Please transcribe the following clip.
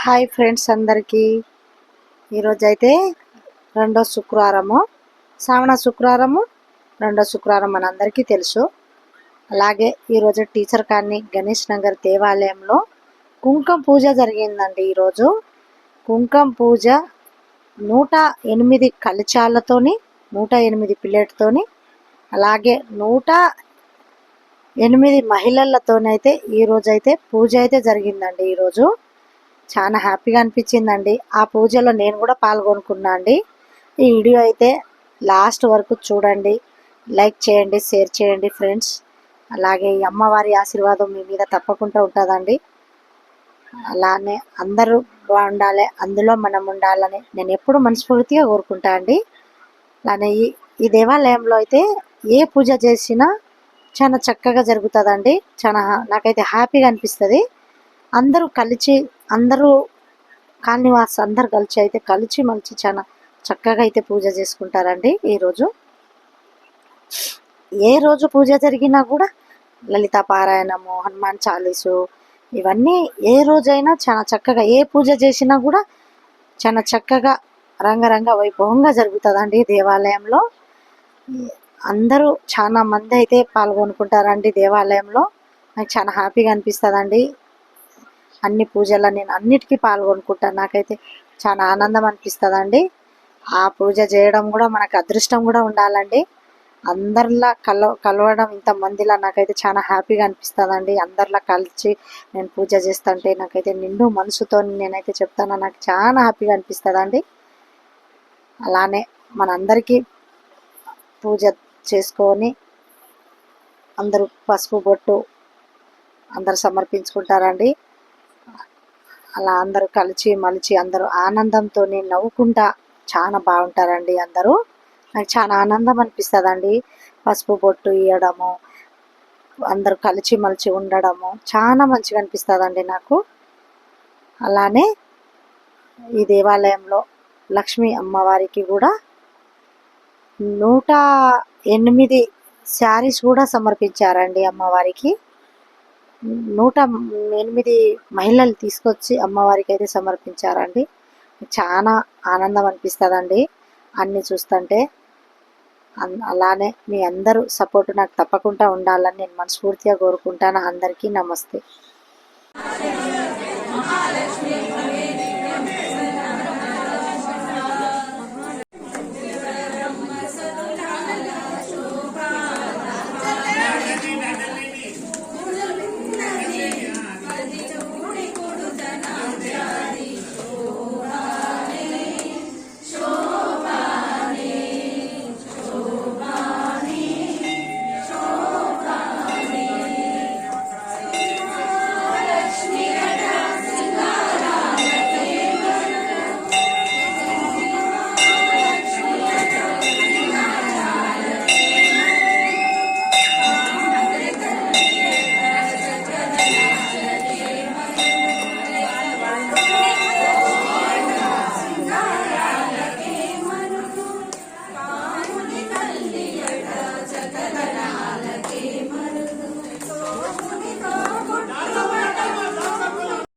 Hi friends అందరికీ. ఈరోజు అయితే రెండో శుక్రవారము. శ్రావణ శుక్రవారము రెండో శుక్రవారం మనందరికీ తెలుసు. అలాగే ఈరోజు టీచర్ కానీ గణేష్ నగర్ దేవాలయంలో కుంకుమ పూజ జరిగిందండి ఈరోజు. కుంకం పూజ నూట ఎనిమిది కలిచాలతోని నూట ఎనిమిది పిల్లెట్తోని అలాగే నూట ఎనిమిది మహిళలతోనైతే ఈరోజు అయితే పూజ అయితే జరిగిందండి ఈరోజు. చాలా హ్యాపీగా అనిపించిందండి. ఆ పూజలో నేను కూడా పాల్గొనుకున్నా అండి ఈ వీడియో అయితే లాస్ట్ వరకు చూడండి. లైక్ చేయండి షేర్ చేయండి ఫ్రెండ్స్. అలాగే ఈ అమ్మవారి ఆశీర్వాదం మీ మీద తప్పకుండా ఉంటుందండి. అలానే అందరూ బాగుండాలి అందులో మనం ఉండాలని నేను ఎప్పుడు మనస్ఫూర్తిగా కోరుకుంటా అండి. అలానే ఈ ఈ దేవాలయంలో అయితే ఏ పూజ చేసినా చాలా చక్కగా జరుగుతుందండి. చాలా నాకైతే హ్యాపీగా అనిపిస్తుంది. అందరూ కలిసి అందరూ కాలనీవాస్ అందరు కలిసి అయితే కలిసి మంచి చాలా చక్కగా అయితే పూజ చేసుకుంటారండి ఈరోజు ఏ రోజు పూజ జరిగినా కూడా లలిత పారాయణము హనుమాన్ చాలీసు ఇవన్నీ ఏ రోజైనా చాలా చక్కగా ఏ పూజ చేసినా కూడా చాలా చక్కగా రంగరంగ వైభవంగా జరుగుతుందండి దేవాలయంలో. అందరూ చాలా మంది అయితే పాల్గొనుకుంటారండి దేవాలయంలో. నాకు చాలా హ్యాపీగా అనిపిస్తుందండి. అన్ని పూజల్లో నేను అన్నిటికీ పాల్గొనుకుంటాను నాకైతే చాలా ఆనందం అనిపిస్తుందండి. ఆ పూజ చేయడం కూడా మనకు అదృష్టం కూడా ఉండాలండి. అందరిలా కల కలవడం ఇంత మందిలా నాకైతే చాలా హ్యాపీగా అనిపిస్తుందండి. అందరిలా కలిసి నేను పూజ చేస్తుంటే నాకైతే నిండు మనసుతో నేనైతే చెప్తాను. నాకు చాలా హ్యాపీగా అనిపిస్తుందండి. అలానే మనందరికీ పూజ చేసుకొని అందరూ పసుపు బొట్టు అందరు సమర్పించుకుంటారండి. అలా అందరూ కలిసి మలిచి అందరూ ఆనందంతో నవ్వుకుంటా చాలా బాగుంటారండి అందరూ. నాకు చాలా ఆనందం అనిపిస్తుందండి. పసుపు బొట్టు ఇవ్వడము అందరూ కలిసి మలిచి ఉండడము చాలా మంచిగా అనిపిస్తుందండి నాకు. అలానే ఈ దేవాలయంలో లక్ష్మీ అమ్మవారికి కూడా నూట ఎనిమిది శారీస్ కూడా సమర్పించారండి అమ్మవారికి. నూట ఎనిమిది మహిళలు తీసుకొచ్చి అమ్మవారికి అయితే సమర్పించారండి. చాలా ఆనందం అనిపిస్తుందండి అన్నీ చూస్తుంటే. అలానే మీ అందరూ సపోర్ట్ నాకు తప్పకుండా ఉండాలని నేను మనస్ఫూర్తిగా కోరుకుంటాను. అందరికీ నమస్తే.